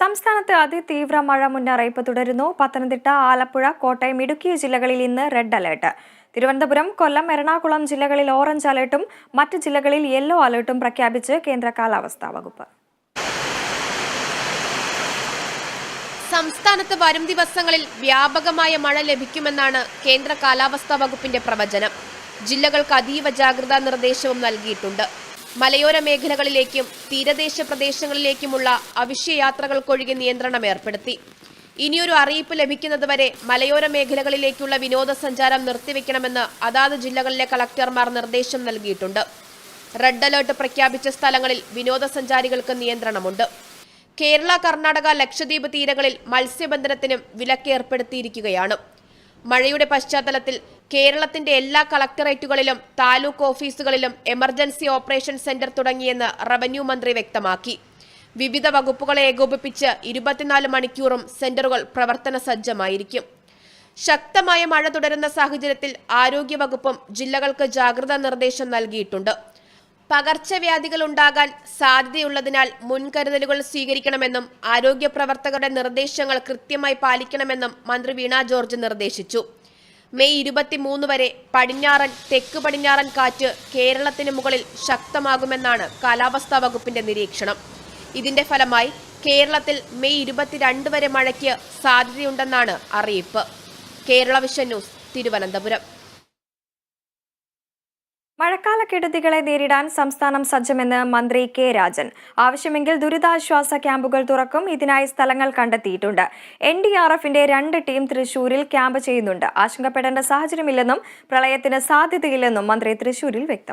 സംസ്ഥാനത്ത് അതിതീവ്ര മഴ മുന്നറിയിപ്പ് തുടരുന്നു. പത്തനംതിട്ട ആലപ്പുഴ കോട്ടയം ഇടുക്കി ജില്ലകളിൽ ഇന്ന് റെഡ് അലേർട്ട്. തിരുവനന്തപുരം കൊല്ലം എറണാകുളം ജില്ലകളിൽ ഓറഞ്ച് അലേർട്ടും മറ്റ് ജില്ലകളിൽ യെല്ലോ അലേർട്ടും പ്രഖ്യാപിച്ച് കേന്ദ്ര കാലാവസ്ഥാ വകുപ്പ്. സംസ്ഥാനത്ത് വരും ദിവസങ്ങളിൽ വ്യാപകമായ മഴ ലഭിക്കുമെന്നാണ് കേന്ദ്ര കാലാവസ്ഥാ വകുപ്പിന്റെ പ്രവചനം. ജില്ലകൾക്ക് അതീവ ജാഗ്രതാ നിർദ്ദേശവും നൽകിയിട്ടുണ്ട്. മലയോര മേഖലകളിലേക്കും തീരദേശ പ്രദേശങ്ങളിലേക്കുമുള്ള അവശ്യയാത്രകൾക്കൊഴികെ നിയന്ത്രണം ഏർപ്പെടുത്തി. ഇനിയൊരു അറിയിപ്പ് ലഭിക്കുന്നതുവരെ മലയോര മേഖലകളിലേക്കുള്ള വിനോദസഞ്ചാരം നിർത്തിവെക്കണമെന്ന് അതാത് ജില്ലകളിലെ കളക്ടർമാർ നിർദ്ദേശം നൽകിയിട്ടുണ്ട്. റെഡ് അലേർട്ട് പ്രഖ്യാപിച്ച സ്ഥലങ്ങളിൽ വിനോദസഞ്ചാരികൾക്ക് നിയന്ത്രണമുണ്ട്. കേരള കർണാടക ലക്ഷദ്വീപ് തീരങ്ങളിൽ മത്സ്യബന്ധനത്തിനും വിലക്ക് ഏർപ്പെടുത്തിയിരിക്കുകയാണ് മഴയുടെ പശ്ചാത്തലത്തിൽ കേരളത്തിന്റെ എല്ലാ കളക്ടറേറ്റുകളിലും താലൂക്ക് ഓഫീസുകളിലും എമർജൻസി ഓപ്പറേഷൻ സെന്റർ തുടങ്ങിയെന്ന് റവന്യൂ മന്ത്രി വ്യക്തമാക്കി. വിവിധ വകുപ്പുകളെ ഏകോപിപ്പിച്ച് ഇരുപത്തിനാല് മണിക്കൂറും സെന്ററുകൾ പ്രവർത്തന സജ്ജമായിരിക്കും. ശക്തമായ മഴ തുടരുന്ന സാഹചര്യത്തിൽ ആരോഗ്യവകുപ്പും ജില്ലകൾക്ക് ജാഗ്രതാ നിർദ്ദേശം നൽകിയിട്ടുണ്ട്. പകർച്ചവ്യാധികൾ ഉണ്ടാകാൻ സാധ്യതയുള്ളതിനാൽ മുൻകരുതലുകൾ സ്വീകരിക്കണമെന്നും ആരോഗ്യ പ്രവർത്തകരുടെ നിർദ്ദേശങ്ങൾ കൃത്യമായി പാലിക്കണമെന്നും മന്ത്രി വീണ ജോർജ് നിർദ്ദേശിച്ചു. മെയ് ഇരുപത്തിമൂന്ന് വരെ പടിഞ്ഞാറൻ തെക്ക് പടിഞ്ഞാറൻ കാറ്റ് കേരളത്തിന് മുകളിൽ ശക്തമാകുമെന്നാണ് കാലാവസ്ഥാ വകുപ്പിന്റെ നിരീക്ഷണം. ഇതിന്റെ ഫലമായി കേരളത്തിൽ മെയ് ഇരുപത്തിരണ്ട് വരെ മഴയ്ക്ക് സാധ്യതയുണ്ടെന്നാണ് അറിയിപ്പ്. Kerala vision news Thiruvananthapuram. മഴക്കാലക്കെടുതികളെ നേരിടാൻ സംസ്ഥാനം സജ്ജമെന്ന് മന്ത്രി കെ രാജൻ. ആവശ്യമെങ്കിൽ ദുരിതാശ്വാസ ക്യാമ്പുകൾ തുറക്കും. ഇതിനായി സ്ഥലങ്ങൾ കണ്ടെത്തിയിട്ടുണ്ട്. എൻ ഡി ആർ എഫിന്റെ രണ്ട് ടീം തൃശൂരിൽ ക്യാമ്പ് ചെയ്യുന്നുണ്ട്. ആശങ്കപ്പെടേണ്ട സാഹചര്യമില്ലെന്നും പ്രളയത്തിന് സാധ്യതയില്ലെന്നും മന്ത്രി തൃശൂരിൽ വ്യക്തമാക്കി.